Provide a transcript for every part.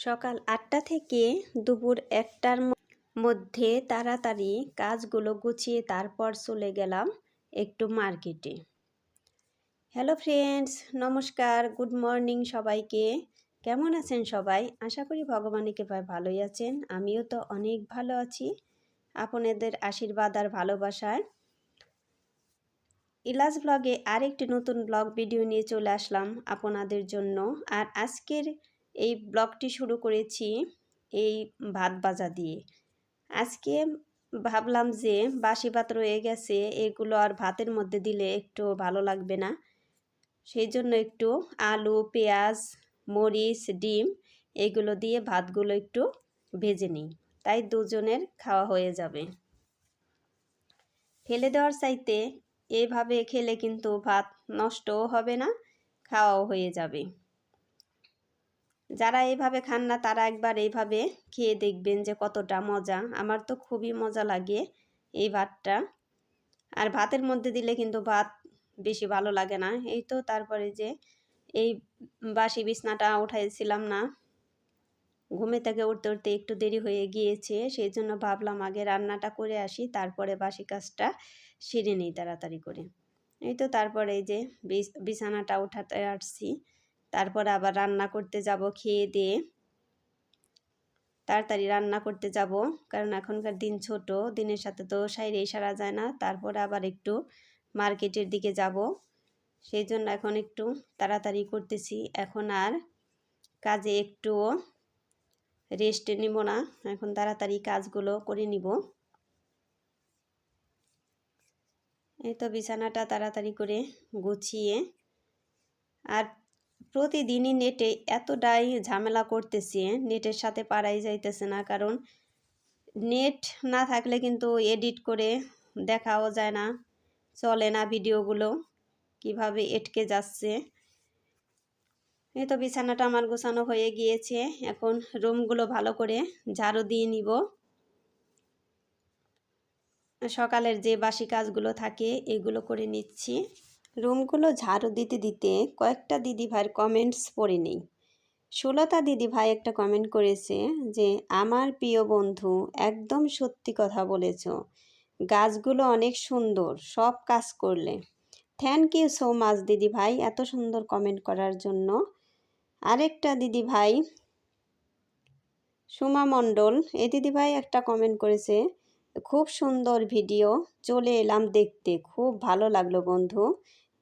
সকাল আটটা থেকে দুপুর একটার মধ্যে তাড়াতাড়ি কাজগুলো গুছিয়ে তারপর চলে গেলাম একটু মার্কেটে। হ্যালো ফ্রেন্ডস, নমস্কার, গুড মর্নিং সবাইকে। কেমন আছেন সবাই? আশা করি ভগবানের কৃপায় ভালোই আছেন। আমিও তো অনেক ভালো আছি। আপনাদের আশীর্বাদ আর ভালোবাসায়। ইলাস ব্লগে আরেকটি নতুন ব্লগ ভিডিও নিয়ে চলে আসলাম আপনাদের জন্য। আর আজকের এই ব্লগটি শুরু করেছি এই ভাত ভাজা দিয়ে। আজকে ভাবলাম যে বাসি ভাত রয়ে গেছে, এগুলো আর ভাতের মধ্যে দিলে একটু ভালো লাগবে না। সেই জন্য একটু আলু, পেঁয়াজ, মরিচ, ডিম এগুলো দিয়ে ভাতগুলো একটু ভেজে নিই, তাই দুজনের খাওয়া হয়ে যাবে। ফেলে দেওয়ার চাইতে এভাবে খেলে কিন্তু ভাত নষ্টও হবে না, খাওয়াও হয়ে যাবে। যারা এইভাবে খান না, তারা একবার এইভাবে খেয়ে দেখবেন যে কতটা মজা। আমার তো খুবই মজা লাগে এই ভাতটা। আর ভাতের মধ্যে দিলে কিন্তু ভাত বেশি ভালো লাগে না। এই তো তারপরে যে এই বাসি বিছনাটা উঠাইছিলাম না, ঘুমে থেকে উঠতে উঠতে একটু দেরি হয়ে গিয়েছে সেই জন্য ভাবলাম আগে রান্নাটা করে আসি, তারপরে বাসি কাজটা সেরে নিই তাড়াতাড়ি করে। এই তো তারপরে এই যে বিছানাটা উঠাতে আসছি। তারপরে আবার রান্না করতে যাব, খেয়ে দিয়ে তাড়াতাড়ি রান্না করতে যাব। কারণ এখনকার দিন ছোট, দিনের সাথে তো সাইরে সারা যায় না। তারপর আবার একটু মার্কেটের দিকে যাব। সেই জন্য এখন একটু তাড়াতাড়ি করতেছি। এখন আর কাজে একটু রেস্ট নিব না। এখন তাড়াতাড়ি কাজগুলো করে নিব। এই তো বিছানাটা তাড়াতাড়ি করে গুছিয়ে আর প্রতিদিনই নেটে এতটাই ঝামেলা করতেছে, নেটের সাথে পারাই যাইতেছে না। কারণ নেট না থাকলে কিন্তু এডিট করে দেখাও যায় না, চলে না ভিডিওগুলো, কীভাবে এটকে যাচ্ছে। এই তো বিছানাটা আমার গোছানো হয়ে গিয়েছে, এখন রুমগুলো ভালো করে ঝাড়ু দিয়ে নিব। সকালের যে বাসি কাজগুলো থাকে, এগুলো করে নিচ্ছি। রুমগুলো ঝাড়ু দিতে দিতে কয়েকটা দিদি ভাইয়ের কমেন্টস পড়ে নেই। সুলতা দিদি ভাই একটা কমেন্ট করেছে যে, আমার প্রিয় বন্ধু, একদম সত্যি কথা বলেছ। গাছগুলো অনেক সুন্দর, সব কাজ করলে। থ্যাংক ইউ সো মাচ দিদি ভাই এত সুন্দর কমেন্ট করার জন্য। আরেকটা দিদি ভাই সুমা মণ্ডল, এ দিদি ভাই একটা কমেন্ট করেছে, খুব সুন্দর ভিডিও চলে এলাম দেখতে, খুব ভালো লাগল বন্ধু।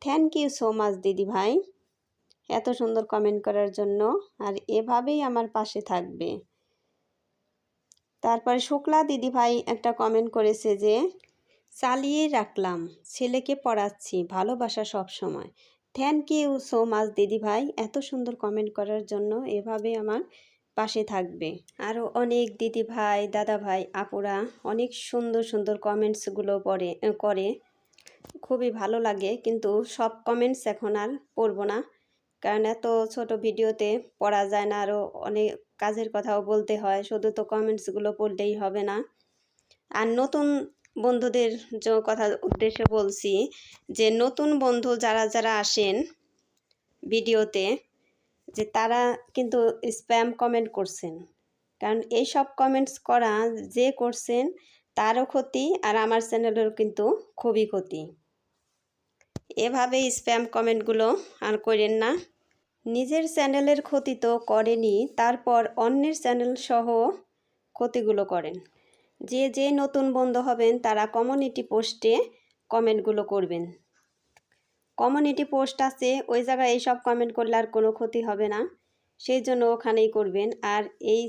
থ্যাংক ইউ সো মাচ দিদি ভাই। এত সুন্দর কমেন্ট করার জন্য। আর এভাবেই আমার পাশে থাকবে। তারপরে শুক্লা দিদি ভাই একটা কমেন্ট করেছে যে, চালিয়ে রাখলাম। ছেলেকে পড়াচ্ছি। ভালোবাসা সব সময়। থ্যাংক ইউ সো মাচ দিদি ভাই। এত সুন্দর কমেন্ট করার জন্য এভাবে আমার পাশে থাকবে। আরও অনেক দিদি ভাই, দাদা ভাই, আপুরা অনেক সুন্দর সুন্দর কমেন্টসগুলো পড়ে, করে। খুবই ভালো লাগে, কিন্তু সব কমেন্টস এখন আর পড়ব না। কারণ এত ছোট ভিডিওতে পড়া যায় না আরও অনেক কাজের কথাও বলতে হয়, শুধু তো কমেন্টসগুলো পড়লেই হবে না। আর নতুন বন্ধুদের যে কথা উদ্দেশ্যে বলছি, যে নতুন বন্ধু যারা যারা আসেন ভিডিওতে, যে তারা কিন্তু স্প্যাম কমেন্ট করছেন। কারণ এই সব কমেন্টস করা যে করছেন তারও ক্ষতি আর আমার চ্যানেলেরও কিন্তু খুবই ক্ষতি। এভাবে স্প্যাম কমেন্টগুলো আর করেন না। নিজের চ্যানেলের ক্ষতি তো করেনি, তারপর অন্যের চ্যানেল সহ ক্ষতিগুলো করেন। যে যে নতুন বন্ধু হবেন, তারা কমিউনিটি পোস্টে কমেন্টগুলো করবেন। কমিউনিটি পোস্ট আছে, ওই জায়গায় এইসব কমেন্ট করলে আর কোনো ক্ষতি হবে না। সেই জন্য ওখানেই করবেন। আর এই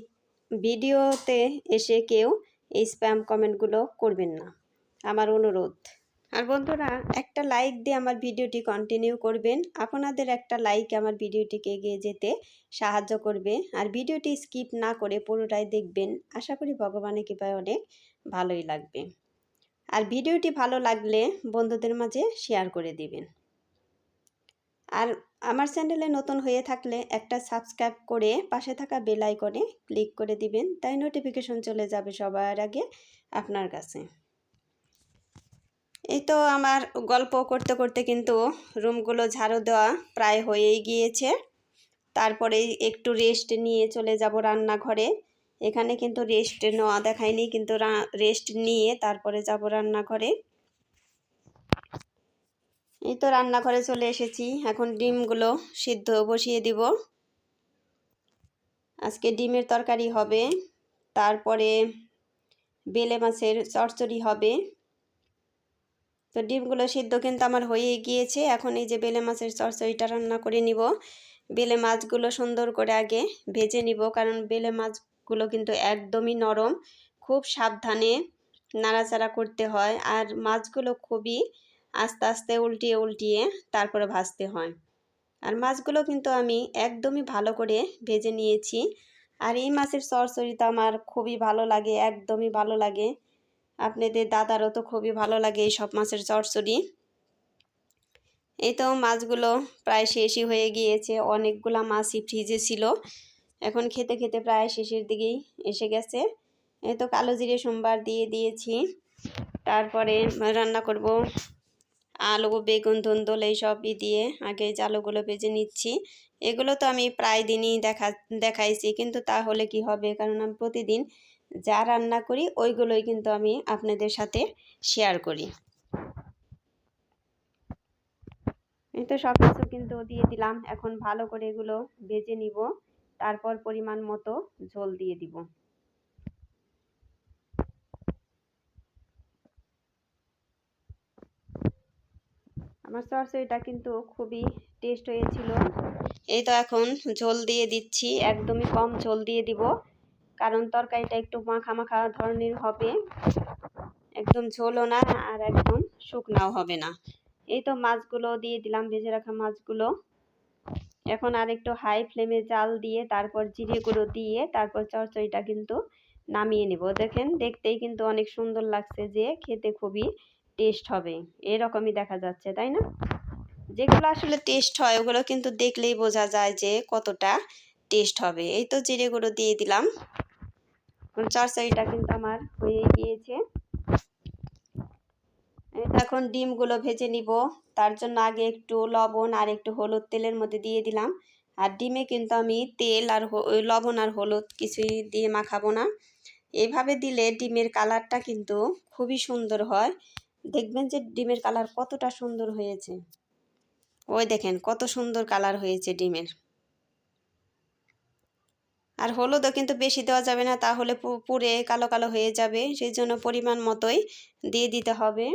ভিডিওতে এসে কেউ এই স্প্যাম কমেন্টগুলো করবেন না। আমার অনুরোধ। আর বন্ধুরা, একটা লাইক দিয়ে আমার ভিডিওটি কন্টিনিউ করবেন। আপনাদের একটা লাইক আমার ভিডিওটিকে এগিয়ে যেতে সাহায্য করবে। আর ভিডিওটি স্কিপ না করে পুরোটাই দেখবেন। আশা করি ভগবানের কৃপায় অনেক ভালোই লাগবে। আর ভিডিওটি ভালো লাগলে বন্ধুদের মাঝে শেয়ার করে দিবেন। আর আমার চ্যানেলে নতুন হয়ে থাকলে একটা সাবস্ক্রাইব করে পাশে থাকা বেল আইকনে ক্লিক করে দিবেন, তাই নোটিফিকেশন চলে যাবে সবার আগে আপনার কাছে। এই তো আমার গল্প করতে করতে কিন্তু রুমগুলো ঝাড়ু দেওয়া প্রায় হয়েই গিয়েছে। তারপরে একটু রেস্ট নিয়ে চলে যাব রান্নাঘরে। এখানে কিন্তু রেস্ট নেওয়া দেখায়নি, কিন্তু রেস্ট নিয়ে তারপরে যাব রান্নাঘরে। এই তো রান্নাঘরে চলে এসেছি। এখন ডিমগুলো সিদ্ধ বসিয়ে দিব। আজকে ডিমের তরকারি হবে, তারপরে বেলে মাছের চচ্চড়ি হবে। তো ডিমগুলো সিদ্ধ কিন্তু আমার হয়ে গিয়েছে। এখন এই যে বেলে মাছের চচ্চড়িটা রান্না করে নিব। বেলে মাছগুলো সুন্দর করে আগে ভেজে নিব, কারণ বেলে মাছগুলো কিন্তু একদমই নরম, খুব সাবধানে নাড়াচাড়া করতে হয়। আর মাছগুলো খুবই আস্তে আস্তে উল্টিয়ে উল্টিয়ে তারপরে ভাজতে হয়। আর মাছগুলো কিন্তু আমি একদমই ভালো করে ভেজে নিয়েছি। আর এই মাছের চরচড়িটা আমার খুবই ভালো লাগে, একদমই ভালো লাগে। আপনাদের দাদারও তো খুবই ভালো লাগে এই সব মাছের চরচড়ি এই তো মাছগুলো প্রায় শেষই হয়ে গিয়েছে, অনেকগুলা মাছই ফ্রিজে ছিল। এখন খেতে খেতে প্রায় শেষের দিকেই এসে গেছে। এই তো কালো জিরে সোমবার দিয়ে দিয়েছি। তারপরে রান্না করব আলু, বেগুন, ধুন্দল এইসবই দিয়ে আগে জালুগুলো ভেজে নিচ্ছি। এগুলো তো আমি প্রায় দিনই দেখা, দেখাইছি, কিন্তু তাহলে কি হবে? কারণ আমি প্রতিদিন যা রান্না করি, ওইগুলোই কিন্তু আমি আপনাদের সাথে শেয়ার করি। এই তো সব কিছু কিন্তু দিয়ে দিলাম। এখন ভালো করে এগুলো ভেজে নিব। তারপর পরিমাণ মতো ঝোল দিয়ে দিব। আমার চরচড়িটা কিন্তু খুবই টেস্ট হয়েছিল। এই তো এখন ঝোল দিয়ে দিচ্ছি, একদমই কম ঝোল দিয়ে দিব, কারণ তরকারিটা একটু মাখা মাখা ধরনের হবে। একদম ঝোলও না আর একদম শুকনাও হবে না। এই তো মাছগুলো দিয়ে দিলাম, ভেজে রাখা মাছগুলো। এখন আর একটু হাই ফ্লেমে জাল দিয়ে তারপর জিরে গুঁড়ো দিয়ে তারপর চরচড়িটা কিন্তু নামিয়ে নেব। দেখেন, দেখতেই কিন্তু অনেক সুন্দর লাগছে যে খেতে খুবই। টেস্ট হবে। এরকমই দেখা যাচ্ছে, তাই না? যেগুলো আসলে টেস্ট হয়, ওগুলো কিন্তু দেখলেই বোঝা যায় যে কতটা টেস্ট হবে। এই তো জিরে গুঁড়ো দিয়ে দিলাম। চরচড়িটা কিন্তু আমার হয়ে গিয়েছে। এখন ডিমগুলো ভেজে নিব। তার জন্য আগে একটু লবণ আর একটু হলুদ তেলের মধ্যে দিয়ে দিলাম। আর ডিমে কিন্তু আমি তেল আর লবণ আর হলুদ কিছুই দিয়ে মাখাবো না। এভাবে দিলে ডিমের কালারটা কিন্তু খুবই সুন্দর হয়। দেখবেন যে ডিমের কালার কতটা সুন্দর হয়েছে। ওই দেখেন কত সুন্দর কালার হয়েছে ডিমের। আর হলুদও কিন্তু বেশি দেওয়া যাবে না, তাহলে পুরে কালো কালো হয়ে যাবে সেই জন্য পরিমাণ মতোই দিয়ে দিতে হবে।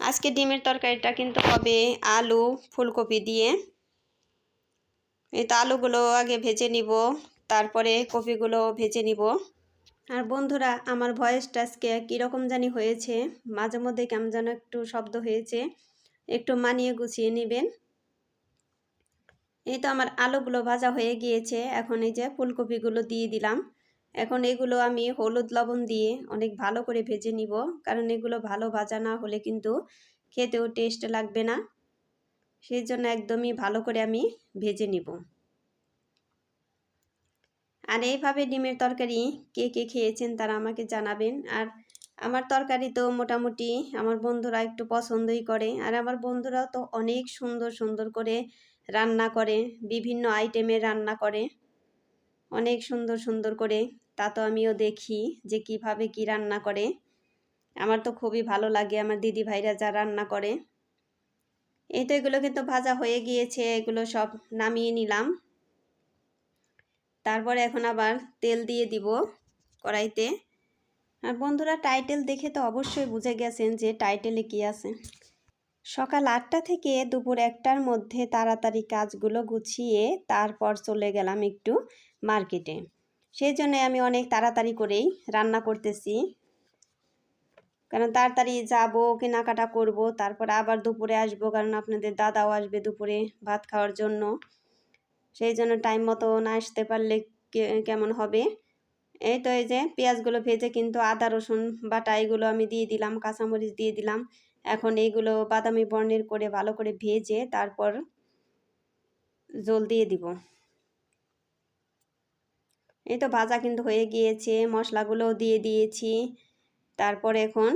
আজকে ডিমের তরকারিটা কিন্তু হবে আলু ফুলকপি দিয়ে। এই তো আলুগুলো আগে ভেজে নিব, তারপরে কপিগুলো ভেজে নিব। আর বন্ধুরা, আমার ভয়েসটা আজকে কীরকম জানি হয়েছে? মাঝে মধ্যে কেমন যেন একটু শব্দ হয়েছে। একটু মানিয়ে গুছিয়ে নেবেন। এই তো আমার আলুগুলো ভাজা হয়ে গিয়েছে। এখন এই যে ফুলকপিগুলো দিয়ে দিলাম। এখন এগুলো আমি হলুদ লবণ দিয়ে অনেক ভালো করে ভেজে নিব। কারণ এগুলো ভালো ভাজা না হলে কিন্তু খেতেও টেস্ট লাগবে না। সেই জন্য একদমই ভালো করে আমি ভেজে নিব। আর এইভাবে ডিমের তরকারি কে কে খেয়েছেন তারা আমাকে জানাবেন। আর আমার তরকারি তো মোটামুটি আমার বন্ধুরা একটু পছন্দই করে। আর আমার বন্ধুরাও তো অনেক সুন্দর সুন্দর করে রান্না করে, বিভিন্ন আইটেমে রান্না করে। অনেক সুন্দর সুন্দর করে। তা তো আমিও দেখি যে কীভাবে কি রান্না করে। আমার তো খুবই ভালো লাগে আমার দিদি ভাইরা যা রান্না করে। এই তো এগুলো কিন্তু ভাজা হয়ে গিয়েছে, এগুলো সব নামিয়ে নিলাম। তারপরে এখন আবার তেল দিয়ে দিব কড়াইতে। আর বন্ধুরা, টাইটেল দেখে তো অবশ্যই বুঝে গেছেন যে টাইটেলে কি আছে। সকাল আটটা থেকে দুপুর একটার মধ্যে তাড়াতাড়ি কাজগুলো গুছিয়ে তারপর চলে গেলাম একটু মার্কেটে। সেই জন্য আমি অনেক তাড়াতাড়ি করেই রান্না করতেছি। কারণ তাড়াতাড়ি যাব, কেনাকাটা করব, তারপর আবার দুপুরে আসব, কারণ আপনাদের দাদাও আসবে দুপুরে ভাত খাওয়ার জন্য। সেই জন্য টাইম মতো না আসতে পারলে কেমন হবে? এই তো এই যে পেঁয়াজগুলো ভেজে কিন্তু আদা, রসুন, বাটা এগুলো আমি দিয়ে দিলাম, কাঁচামরিচ দিয়ে দিলাম। এখন এইগুলো বাদামি বর্ণের করে ভালো করে ভেজে তারপর জল দিয়ে দিব। এই তো ভাজা কিন্তু হয়ে গিয়েছে, মশলাগুলোও দিয়ে দিয়েছি। তারপর এখন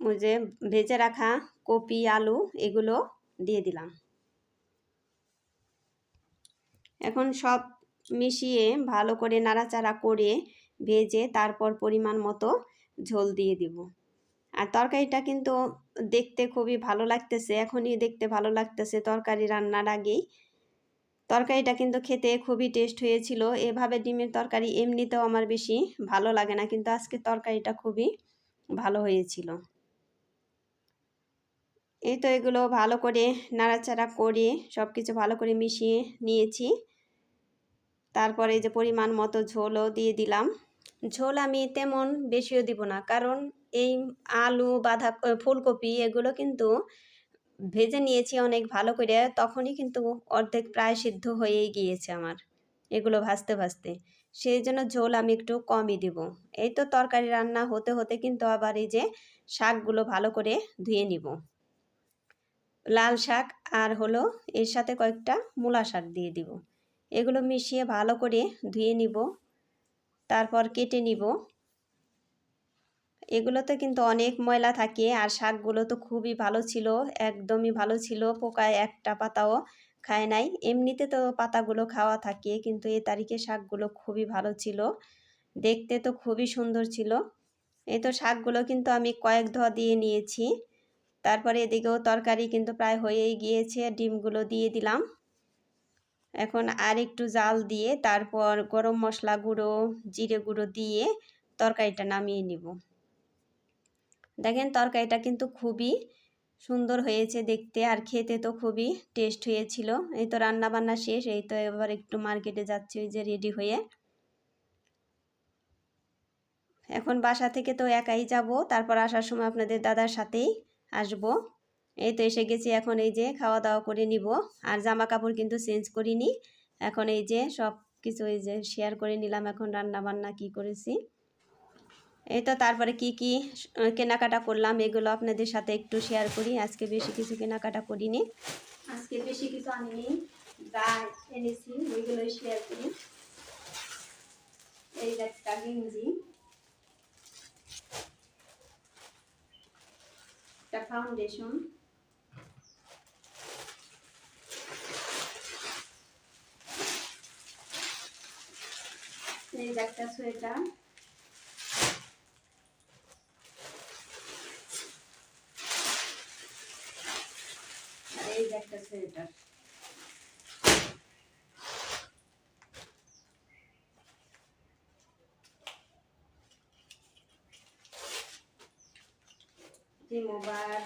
ওই যে ভেজে রাখা কপি, আলু এগুলো দিয়ে দিলাম। এখন সব মিশিয়ে ভালো করে নাড়াচাড়া করে ভেজে তারপর পরিমাণ মতো ঝোল দিয়ে দিব। আর তরকারিটা কিন্তু দেখতে খুবই ভালো লাগতেছে, এখনই দেখতে ভালো লাগতেছে তরকারি রান্নার আগেই। তরকারিটা কিন্তু খেতে খুবই টেস্ট হয়েছিল, এভাবে ডিমের তরকারি এমনিতেও আমার বেশি ভালো লাগে না, কিন্তু আজকে তরকারিটা খুবই ভালো হয়েছিল। এই তো এগুলো ভালো করে নাড়াচাড়া করে সব কিছু ভালো করে মিশিয়ে নিয়েছি। তারপরে যে পরিমাণ মতো ঝোলও দিয়ে দিলাম। ঝোল আমি তেমন বেশিও দিব না, কারণ এই আলু বাঁধা ফুলকপি এগুলো কিন্তু ভেজে নিয়েছি অনেক ভালো করে, তখনই কিন্তু অর্ধেক প্রায় সিদ্ধ হয়েই গিয়েছে আমার এগুলো ভাজতে ভাজতে। সেই জন্য ঝোল আমি একটু কমই দিব। এই তো তরকারি রান্না হতে হতে কিন্তু আবার এই যে শাকগুলো ভালো করে ধুয়ে নিব। লাল শাক আর হলো এর সাথে কয়েকটা মূলা শাক দিয়ে দিব। এগুলো মিশিয়ে ভালো করে ধুয়ে নিব, তারপর কেটে নিব। এগুলোতে কিন্তু অনেক ময়লা থাকে আর শাকগুলো তো খুবই ভালো ছিল, একদমই ভালো ছিল, পোকায় একটা পাতাও খায় নাই। এমনিতে তো পাতাগুলো খাওয়া থাকে, কিন্তু এ তারিখে শাকগুলো খুবই ভালো ছিল, দেখতে তো খুবই সুন্দর ছিল। এই তো শাকগুলো কিন্তু আমি কয়েক ধোয়া দিয়ে নিয়েছি, তারপরে এদিকেও তরকারি কিন্তু প্রায় হয়েই গিয়েছে, ডিমগুলো দিয়ে দিলাম। এখন আর একটু জাল দিয়ে তারপর গরম মশলা গুঁড়ো, জিরে গুঁড়ো দিয়ে তরকারিটা নামিয়ে নিব। দেখেন তরকারিটা কিন্তু খুবই সুন্দর হয়েছে দেখতে আর খেতে তো খুবই টেস্ট হয়েছিল। এই তো রান্না বান্না শেষ, এই তো এবার একটু মার্কেটে যাচ্ছি ওই যে রেডি হয়ে। এখন বাসা থেকে তো একাই যাব, তারপর আসার সময় আপনাদের দাদার সাথেই আসব। এই তো এসে গেছি, এখন এই যে খাওয়া দাওয়া করে নিব। আর জামা কাপড় কিন্তু চেঞ্জ করিনি। এখন এই যে সব কিছু এই যে শেয়ার করে নিলাম, এখন রান্না বান্না কি করেছি। এই তো তারপরে কি কি কেনাকাটা করলাম, এগুলো আপনাদের সাথে একটু শেয়ার করি। আজকে বেশি কিছু কেনাকাটা করিনি। আজকে বেশি কিছু আনিনি এনেছি শেয়ার করি। এই ফাউন্ডেশন এই একটা সোয়েটার। এই যে একটা sweater. Remover,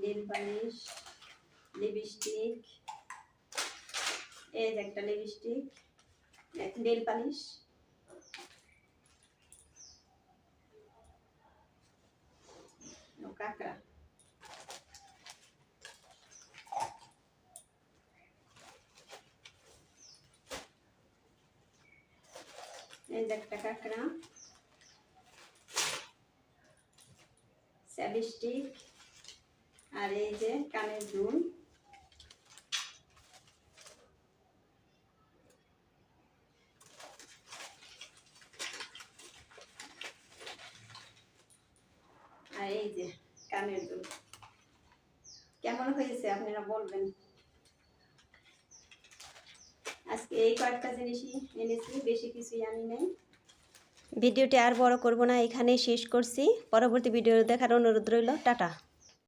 nail polish, lipstick. এই একটা লিপস্টিক, নেল পালিশ। কাঁকড়া এই যে একটা কাঁকড়া স্যালিস্টিক আর এই যে কানের দুল। আর এই যে কানের দুল কেমন হয়েছে আপনারা বলবেন? আজকে এই কয়েকটা জিনিসই এনেছি, বেশি কিছুই আনি নেই। ভিডিওটি আর বড় করব না, এখানেই শেষ করছি। পরবর্তী ভিডিও দেখার অনুরোধ রইল। টাটা।